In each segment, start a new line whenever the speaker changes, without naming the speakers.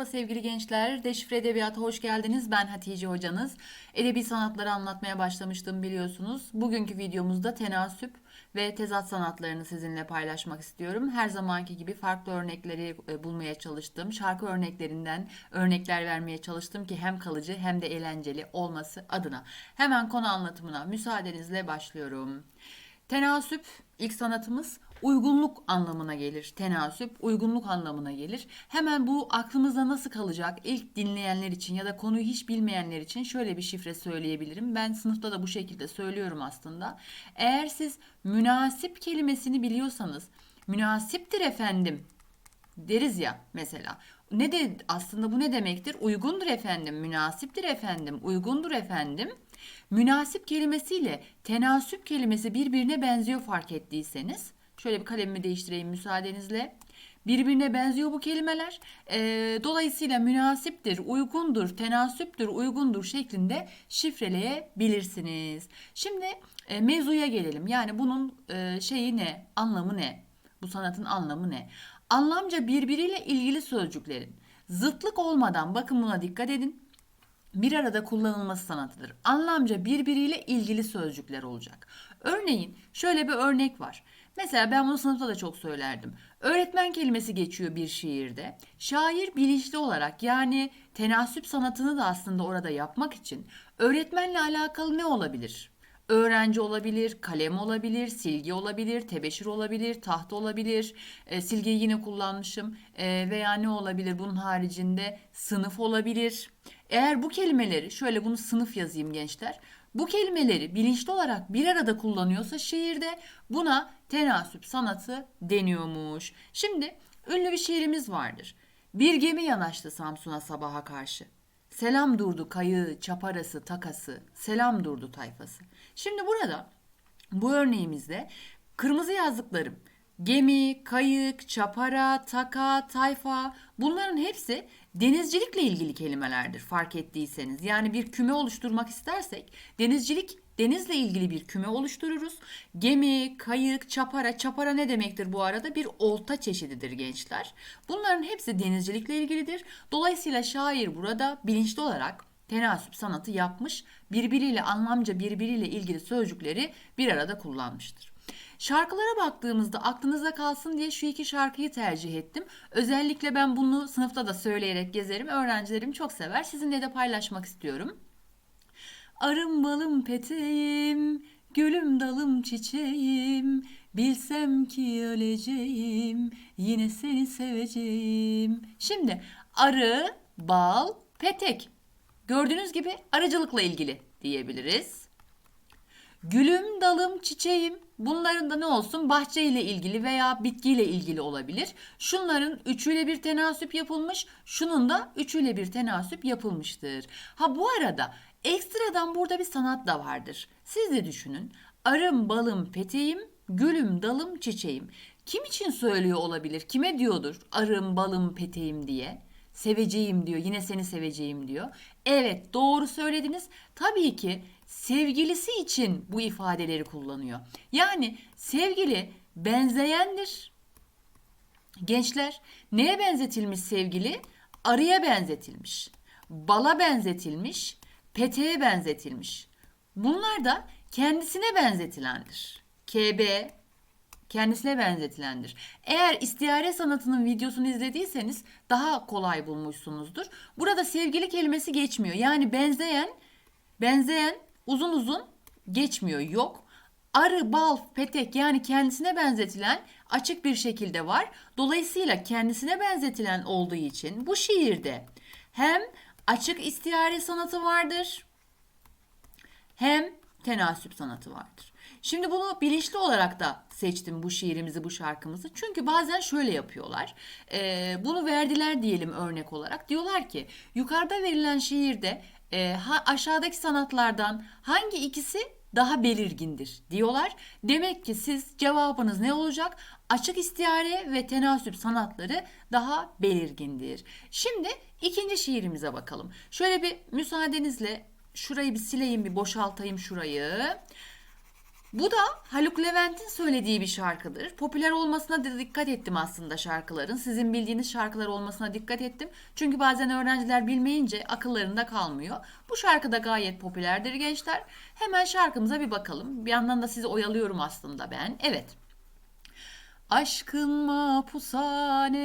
Merhaba sevgili gençler. Deşifre Edebiyat'a hoş geldiniz. Ben Hatice hocanız. Edebi sanatları anlatmaya başlamıştım biliyorsunuz. Bugünkü videomuzda tenasüp ve tezat sanatlarını sizinle paylaşmak istiyorum. Her zamanki gibi farklı örnekleri e, bulmaya çalıştım. Şarkı örneklerinden örnekler vermeye çalıştım ki hem kalıcı hem de eğlenceli olması adına. Hemen konu anlatımına müsaadenizle başlıyorum. Tenasüp ilk sanatımız uygunluk anlamına gelir. Tenasüp uygunluk anlamına gelir. Hemen bu aklımızda nasıl kalacak? İlk dinleyenler için ya da konuyu hiç bilmeyenler için şöyle bir şifre söyleyebilirim. Ben sınıfta da bu şekilde söylüyorum aslında. Eğer siz münasip kelimesini biliyorsanız münasiptir efendim deriz ya mesela. Ne de aslında bu ne demektir? Uygundur efendim, münasiptir efendim, uygundur efendim. Münasip kelimesiyle tenasüp kelimesi birbirine benziyor fark ettiyseniz. Şöyle bir kalemimi değiştireyim müsaadenizle. Birbirine benziyor bu kelimeler. Ee, dolayısıyla münasiptir, uygundur, tenasüptür, uygundur şeklinde şifreleyebilirsiniz. Şimdi e, mevzuya gelelim. Yani bunun e, şeyi ne, anlamı ne? Bu sanatın anlamı ne? Anlamca birbiriyle ilgili sözcüklerin zıtlık olmadan bakın buna dikkat edin bir arada kullanılması sanatıdır. Anlamca birbiriyle ilgili sözcükler olacak. Örneğin şöyle bir örnek var. Mesela ben bunu sınıfta da çok söylerdim. Öğretmen kelimesi geçiyor bir şiirde. Şair bilinçli olarak yani tenasüp sanatını da aslında orada yapmak için öğretmenle alakalı ne olabilir? Öğrenci olabilir, kalem olabilir, silgi olabilir, tebeşir olabilir, tahta olabilir. E, silgiyi yine kullanmışım. E, veya ne olabilir bunun haricinde? Sınıf olabilir. Eğer bu kelimeleri, şöyle bunu sınıf yazayım gençler. Bu kelimeleri bilinçli olarak bir arada kullanıyorsa şiirde buna tenasüp sanatı deniyormuş. Şimdi ünlü bir şiirimiz vardır. Bir gemi yanaştı Samsun'a sabaha karşı. Selam durdu kayığı, çaparası, takası, selam durdu tayfası. Şimdi burada bu örneğimizde kırmızı yazdıklarım gemi, kayık, çapara, taka, tayfa bunların hepsi denizcilikle ilgili kelimelerdir fark ettiyseniz. Yani bir küme oluşturmak istersek denizcilik denizle ilgili bir küme oluştururuz. Gemi, kayık, çapara. Çapara ne demektir bu arada? Bir olta çeşididir gençler. Bunların hepsi denizcilikle ilgilidir. Dolayısıyla şair burada bilinçli olarak tenasüp sanatı yapmış, birbiriyle anlamca birbiriyle ilgili sözcükleri bir arada kullanmıştır. Şarkılara baktığımızda aklınıza kalsın diye şu iki şarkıyı tercih ettim. Özellikle ben bunu sınıfta da söyleyerek gezerim. Öğrencilerim çok sever. Sizinle de paylaşmak istiyorum. Arım balım peteğim, gülüm dalım çiçeğim. Bilsem ki öleceğim, yine seni seveceğim. Şimdi arı, bal, petek. Gördüğünüz gibi arıcılıkla ilgili diyebiliriz. Gülüm, dalım, çiçeğim. Bunların da ne olsun bahçe ile ilgili veya bitkiyle ilgili olabilir. Şunların üçüyle bir tenasüp yapılmış, şunun da üçüyle bir tenasüp yapılmıştır. Ha bu arada ekstradan burada bir sanat da vardır. Siz de düşünün. Arım, balım, peteğim, gülüm, dalım, çiçeğim. Kim için söylüyor olabilir? Kime diyordur arım, balım, peteğim diye? Seveceğim diyor. Yine seni seveceğim diyor. Evet doğru söylediniz. Tabii ki sevgilisi için bu ifadeleri kullanıyor. Yani sevgili benzeyendir. Gençler neye benzetilmiş sevgili? Arıya benzetilmiş. Bala benzetilmiş. Peteğe benzetilmiş. Bunlar da kendisine benzetilendir. KB kendisine benzetilendir. Eğer istiyare sanatının videosunu izlediyseniz daha kolay bulmuşsunuzdur. Burada sevgili kelimesi geçmiyor. Yani benzeyen, benzeyen uzun uzun geçmiyor. Yok. Arı, bal, petek yani kendisine benzetilen açık bir şekilde var. Dolayısıyla kendisine benzetilen olduğu için bu şiirde hem açık istiyare sanatı vardır hem tenasüp sanatı vardır. Şimdi bunu bilinçli olarak da seçtim bu şiirimizi, bu şarkımızı. Çünkü bazen şöyle yapıyorlar. Ee, bunu verdiler diyelim örnek olarak. Diyorlar ki yukarıda verilen şiirde e, ha, aşağıdaki sanatlardan hangi ikisi daha belirgindir diyorlar. Demek ki siz cevabınız ne olacak? Açık istiyare ve tenasüp sanatları daha belirgindir. Şimdi ikinci şiirimize bakalım. Şöyle bir müsaadenizle şurayı bir sileyim, bir boşaltayım şurayı. Bu da Haluk Levent'in söylediği bir şarkıdır. Popüler olmasına da dikkat ettim aslında şarkıların. Sizin bildiğiniz şarkılar olmasına dikkat ettim. Çünkü bazen öğrenciler bilmeyince akıllarında kalmıyor. Bu şarkı da gayet popülerdir gençler. Hemen şarkımıza bir bakalım. Bir yandan da sizi oyalıyorum aslında ben. Evet. Aşkın mapushane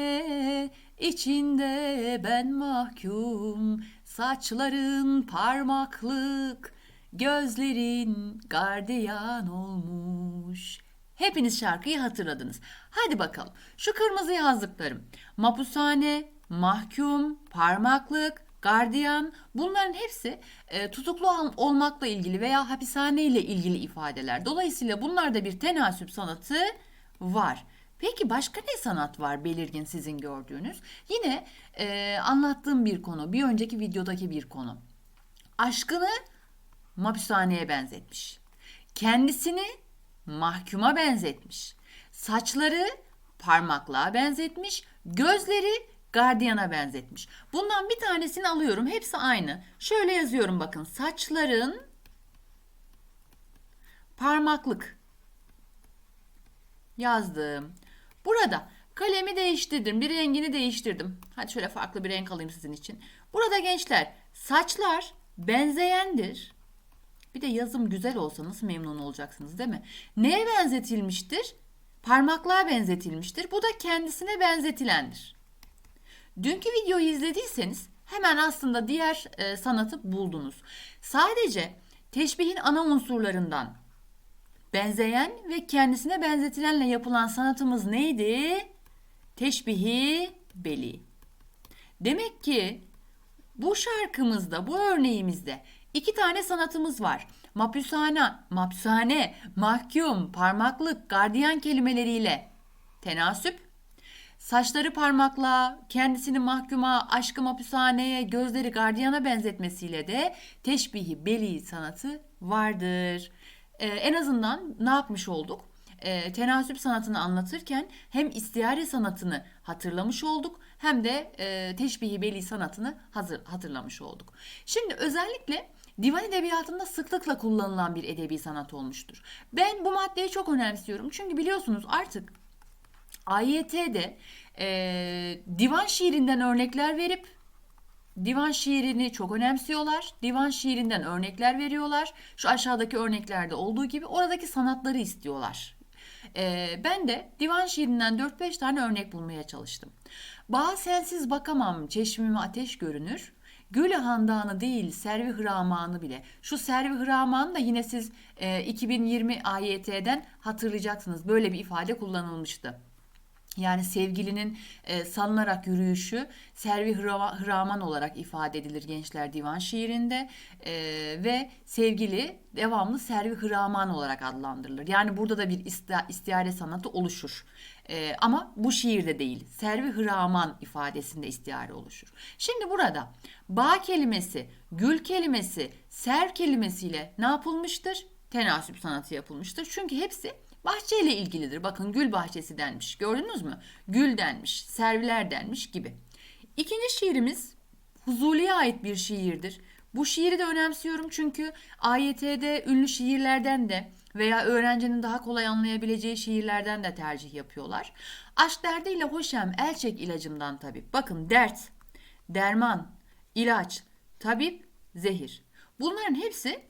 içinde ben mahkum Saçların parmaklık gözlerin gardiyan olmuş Hepiniz şarkıyı hatırladınız. Hadi bakalım. Şu kırmızı yazdıklarım. Mapushane, mahkum, parmaklık, gardiyan bunların hepsi e, tutuklu ol- olmakla ilgili veya hapishane ile ilgili ifadeler. Dolayısıyla bunlarda bir tenasüp sanatı var. Peki başka ne sanat var belirgin sizin gördüğünüz? Yine e, anlattığım bir konu, bir önceki videodaki bir konu. Aşkını hapishaneye benzetmiş. Kendisini mahkuma benzetmiş. Saçları parmaklığa benzetmiş. Gözleri gardiyana benzetmiş. Bundan bir tanesini alıyorum. Hepsi aynı. Şöyle yazıyorum bakın. Saçların parmaklık yazdım. Burada kalemi değiştirdim. Bir rengini değiştirdim. Hadi şöyle farklı bir renk alayım sizin için. Burada gençler saçlar benzeyendir. Bir de yazım güzel olsa nasıl memnun olacaksınız değil mi? Neye benzetilmiştir? Parmaklığa benzetilmiştir. Bu da kendisine benzetilendir. Dünkü videoyu izlediyseniz hemen aslında diğer e, sanatı buldunuz. Sadece teşbihin ana unsurlarından benzeyen ve kendisine benzetilenle yapılan sanatımız neydi? Teşbihi beli. Demek ki bu şarkımızda, bu örneğimizde iki tane sanatımız var. Mapushane, mapushane, mahkum, parmaklık, gardiyan kelimeleriyle tenasüp, saçları parmakla, kendisini mahkuma, aşkı mapushaneye, gözleri gardiyana benzetmesiyle de teşbihi beli sanatı vardır. Ee, en azından ne yapmış olduk? Ee, tenasüp sanatını anlatırken hem istiyare sanatını hatırlamış olduk hem de e, teşbihi beli sanatını hazır, hatırlamış olduk. Şimdi özellikle divan edebiyatında sıklıkla kullanılan bir edebi sanat olmuştur. Ben bu maddeyi çok önemsiyorum çünkü biliyorsunuz artık AYT'de e, divan şiirinden örnekler verip divan şiirini çok önemsiyorlar. Divan şiirinden örnekler veriyorlar. Şu aşağıdaki örneklerde olduğu gibi oradaki sanatları istiyorlar. E, ben de divan şiirinden 4-5 tane örnek bulmaya çalıştım. Bağ sensiz bakamam, çeşmime ateş görünür. Gül handanı değil, servi hıramanı bile. Şu servi hıramanı da yine siz e, 2020 AYT'den hatırlayacaksınız. Böyle bir ifade kullanılmıştı. Yani sevgilinin e, salınarak yürüyüşü Servi Hıraman olarak ifade edilir gençler divan şiirinde E, ve sevgili devamlı Servi Hıraman olarak adlandırılır. Yani burada da bir ista- istiyare sanatı oluşur. E, ama bu şiirde değil. Servi Hıraman ifadesinde istiyare oluşur. Şimdi burada bağ kelimesi, gül kelimesi, ser kelimesiyle ne yapılmıştır? Tenasüp sanatı yapılmıştır. Çünkü hepsi bahçeyle ilgilidir. Bakın gül bahçesi denmiş. Gördünüz mü? Gül denmiş, serviler denmiş gibi. İkinci şiirimiz Huzuli'ye ait bir şiirdir. Bu şiiri de önemsiyorum çünkü AYT'de ünlü şiirlerden de veya öğrencinin daha kolay anlayabileceği şiirlerden de tercih yapıyorlar. Aşk derdiyle hoşem, el çek ilacımdan tabip. Bakın dert, derman, ilaç, tabip, zehir. Bunların hepsi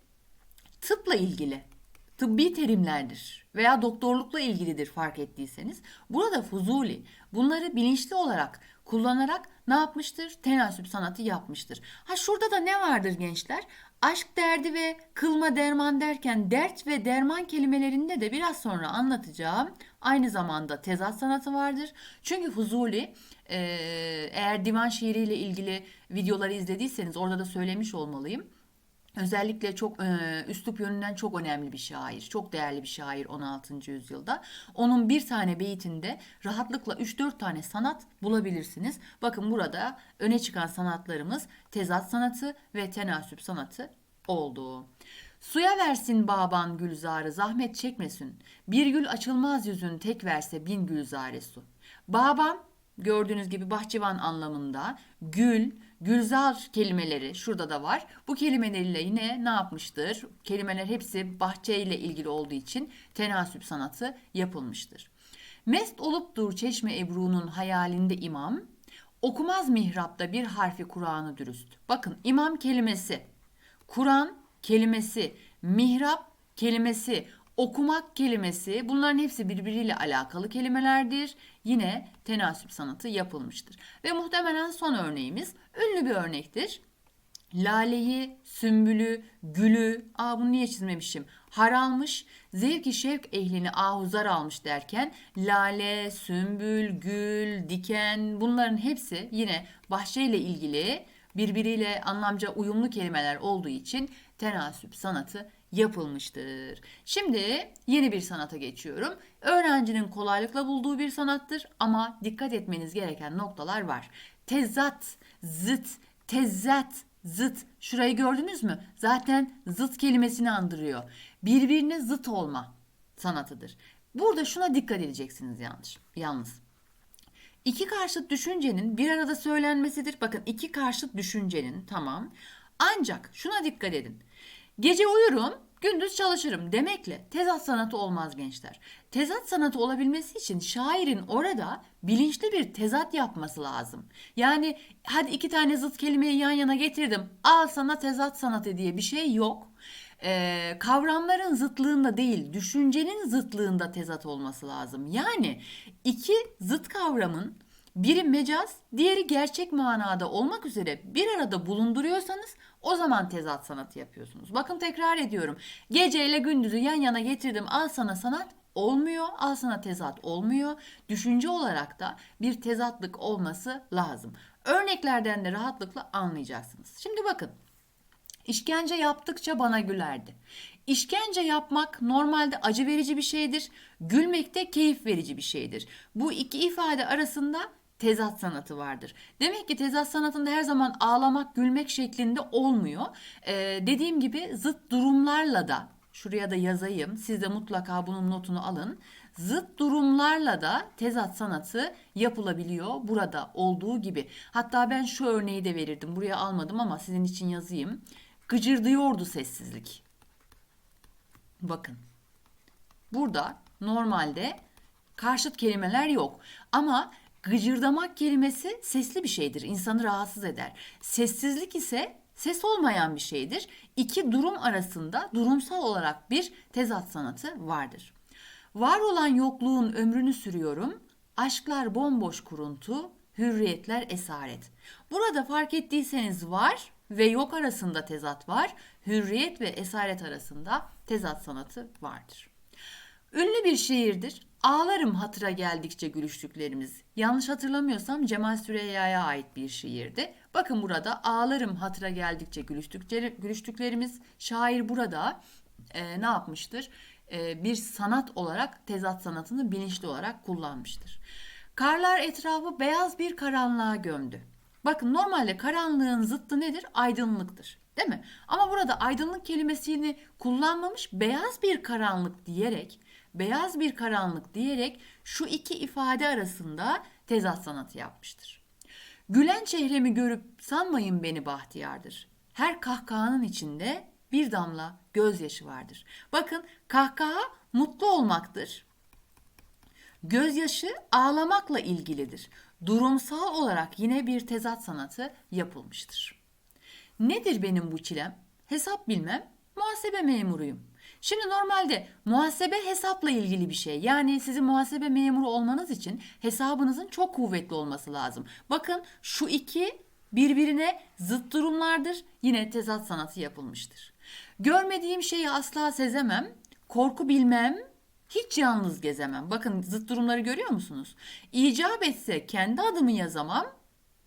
tıpla ilgili tıbbi terimlerdir veya doktorlukla ilgilidir fark ettiyseniz. Burada Fuzuli bunları bilinçli olarak kullanarak ne yapmıştır? Tenasüp sanatı yapmıştır. Ha şurada da ne vardır gençler? Aşk derdi ve kılma derman derken dert ve derman kelimelerinde de biraz sonra anlatacağım. Aynı zamanda tezat sanatı vardır. Çünkü Fuzuli eğer divan şiiriyle ilgili videoları izlediyseniz orada da söylemiş olmalıyım. Özellikle çok e, üslup yönünden çok önemli bir şair. Çok değerli bir şair 16. yüzyılda. Onun bir tane beytinde rahatlıkla 3-4 tane sanat bulabilirsiniz. Bakın burada öne çıkan sanatlarımız tezat sanatı ve tenasüp sanatı oldu. Suya versin baban gülzarı zahmet çekmesin. Bir gül açılmaz yüzün tek verse bin gülzare su. Baban gördüğünüz gibi bahçıvan anlamında gül, gülzar kelimeleri şurada da var. Bu kelimeleriyle yine ne yapmıştır? Kelimeler hepsi bahçeyle ilgili olduğu için tenasüp sanatı yapılmıştır. Mest olup dur çeşme Ebru'nun hayalinde imam, okumaz mihrapta bir harfi Kur'an'ı dürüst. Bakın imam kelimesi, Kur'an kelimesi, mihrap kelimesi, okumak kelimesi bunların hepsi birbiriyle alakalı kelimelerdir. Yine tenasüp sanatı yapılmıştır. Ve muhtemelen son örneğimiz ünlü bir örnektir. Laleyi, sümbülü, gülü, aa bunu niye çizmemişim? Har almış, zevki şevk ehlini ahuzar almış derken lale, sümbül, gül, diken bunların hepsi yine bahçeyle ilgili birbiriyle anlamca uyumlu kelimeler olduğu için tenasüp sanatı yapılmıştır. Şimdi yeni bir sanata geçiyorum. Öğrencinin kolaylıkla bulduğu bir sanattır ama dikkat etmeniz gereken noktalar var. Tezat, zıt, tezzat, zıt. Şurayı gördünüz mü? Zaten zıt kelimesini andırıyor. Birbirine zıt olma sanatıdır. Burada şuna dikkat edeceksiniz yanlış. Yalnız. İki karşıt düşüncenin bir arada söylenmesidir. Bakın iki karşıt düşüncenin tamam. Ancak şuna dikkat edin. Gece uyurum, gündüz çalışırım demekle tezat sanatı olmaz gençler. Tezat sanatı olabilmesi için şairin orada bilinçli bir tezat yapması lazım. Yani hadi iki tane zıt kelimeyi yan yana getirdim. Al sana tezat sanatı diye bir şey yok. Ee, kavramların zıtlığında değil, düşüncenin zıtlığında tezat olması lazım. Yani iki zıt kavramın biri mecaz, diğeri gerçek manada olmak üzere bir arada bulunduruyorsanız o zaman tezat sanatı yapıyorsunuz. Bakın tekrar ediyorum. Gece gündüzü yan yana getirdim al sana sanat olmuyor. Al sana tezat olmuyor. Düşünce olarak da bir tezatlık olması lazım. Örneklerden de rahatlıkla anlayacaksınız. Şimdi bakın. İşkence yaptıkça bana gülerdi. İşkence yapmak normalde acı verici bir şeydir. Gülmek de keyif verici bir şeydir. Bu iki ifade arasında tezat sanatı vardır. Demek ki tezat sanatında her zaman ağlamak, gülmek şeklinde olmuyor. Ee, dediğim gibi zıt durumlarla da şuraya da yazayım. Siz de mutlaka bunun notunu alın. Zıt durumlarla da tezat sanatı yapılabiliyor burada olduğu gibi. Hatta ben şu örneği de verirdim. Buraya almadım ama sizin için yazayım. Gıcırdıyordu sessizlik. Bakın. Burada normalde karşıt kelimeler yok. Ama gıcırdamak kelimesi sesli bir şeydir. İnsanı rahatsız eder. Sessizlik ise ses olmayan bir şeydir. İki durum arasında durumsal olarak bir tezat sanatı vardır. Var olan yokluğun ömrünü sürüyorum. Aşklar bomboş kuruntu, hürriyetler esaret. Burada fark ettiyseniz var ve yok arasında tezat var. Hürriyet ve esaret arasında tezat sanatı vardır. Ünlü bir şiirdir. Ağlarım hatıra geldikçe gülüştüklerimiz. Yanlış hatırlamıyorsam Cemal Süreyya'ya ait bir şiirdi. Bakın burada ağlarım hatıra geldikçe gülüştüklerimiz. Şair burada e, ne yapmıştır? E, bir sanat olarak tezat sanatını bilinçli olarak kullanmıştır. Karlar etrafı beyaz bir karanlığa gömdü. Bakın normalde karanlığın zıttı nedir? Aydınlıktır. Değil mi? Ama burada aydınlık kelimesini kullanmamış beyaz bir karanlık diyerek beyaz bir karanlık diyerek şu iki ifade arasında tezat sanatı yapmıştır. Gülen çehremi görüp sanmayın beni bahtiyardır. Her kahkahanın içinde bir damla gözyaşı vardır. Bakın kahkaha mutlu olmaktır. Gözyaşı ağlamakla ilgilidir. Durumsal olarak yine bir tezat sanatı yapılmıştır. Nedir benim bu çilem? Hesap bilmem, muhasebe memuruyum. Şimdi normalde muhasebe hesapla ilgili bir şey. Yani sizin muhasebe memuru olmanız için hesabınızın çok kuvvetli olması lazım. Bakın şu iki birbirine zıt durumlardır. Yine tezat sanatı yapılmıştır. Görmediğim şeyi asla sezemem. Korku bilmem, hiç yalnız gezemem. Bakın zıt durumları görüyor musunuz? İcap etse kendi adımı yazamam.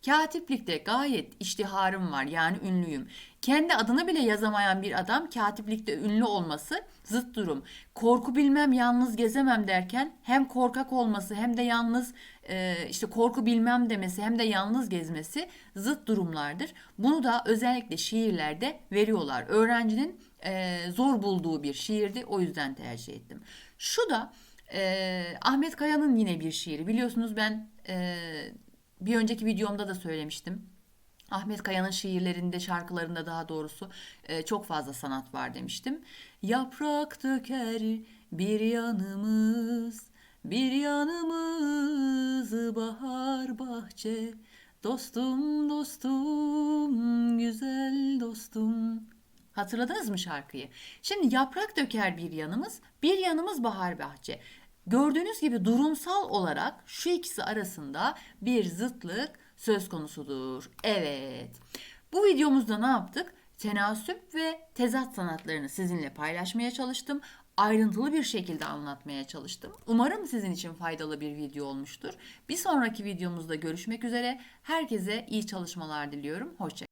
Katiplikte gayet iştiharım var yani ünlüyüm. Kendi adını bile yazamayan bir adam katiplikte ünlü olması zıt durum. Korku bilmem yalnız gezemem derken hem korkak olması hem de yalnız e, işte korku bilmem demesi hem de yalnız gezmesi zıt durumlardır. Bunu da özellikle şiirlerde veriyorlar. Öğrencinin e, zor bulduğu bir şiirdi o yüzden tercih ettim. Şu da e, Ahmet Kaya'nın yine bir şiiri. Biliyorsunuz ben bir önceki videomda da söylemiştim. Ahmet Kaya'nın şiirlerinde, şarkılarında daha doğrusu e, çok fazla sanat var demiştim. Yaprak döker bir yanımız, bir yanımız bahar bahçe. Dostum dostum, güzel dostum. Hatırladınız mı şarkıyı? Şimdi yaprak döker bir yanımız, bir yanımız bahar bahçe. Gördüğünüz gibi durumsal olarak şu ikisi arasında bir zıtlık söz konusudur. Evet. Bu videomuzda ne yaptık? Tenasüp ve tezat sanatlarını sizinle paylaşmaya çalıştım. Ayrıntılı bir şekilde anlatmaya çalıştım. Umarım sizin için faydalı bir video olmuştur. Bir sonraki videomuzda görüşmek üzere. Herkese iyi çalışmalar diliyorum. Hoşçakalın.